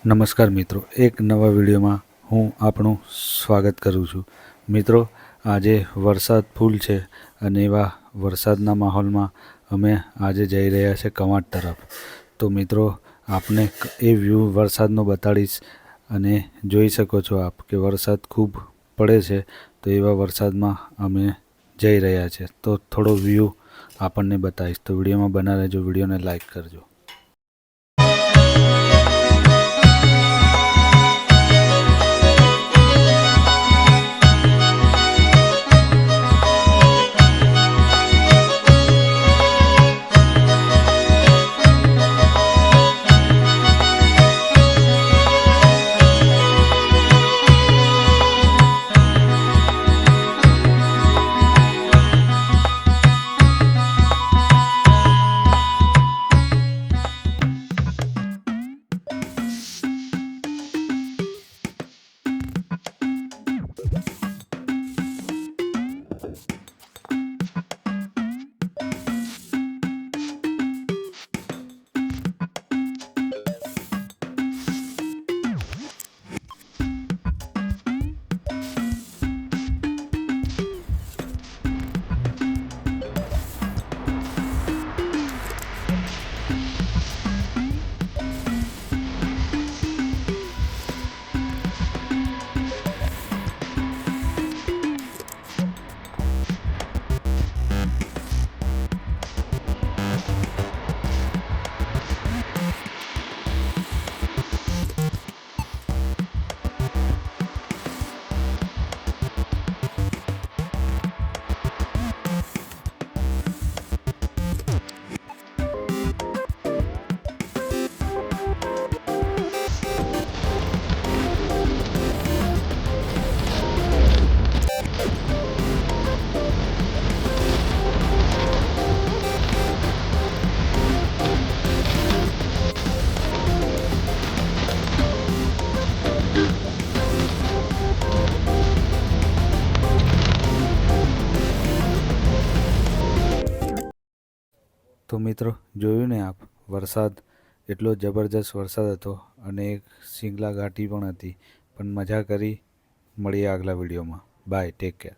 નમસ્કાર મિત્રો, એક નવા વિડીયોમાં હું આપણું સ્વાગત કરું છું. મિત્રો, આજે વરસાદ ફૂલ છે અને એવા વરસાદના માહોલમાં અમે આજે જઈ રહ્યા છે કમાટ તરફ. તો મિત્રો, આપને એ વ્યૂ વરસાદનો બતાડીશ અને જોઈ શકો છો આપ કે વરસાદ ખૂબ પડે છે તો એવા વરસાદમાં અમે જઈ રહ્યા છે. તો થોડો વ્યૂ આપણને બતાવીશ. તો વિડીયોમાં બના રહેજો, વિડીયોને લાઈક કરજો. તો મિત્રો, જોયું ને આપ? વરસાદ, એટલો જબરજસ્ત વરસાદ હતો અને એક શિંગલા ઘાટી પણ હતી. પણ મજા કરી, મળીએ આગલા વિડીયોમાં. Bye, take care.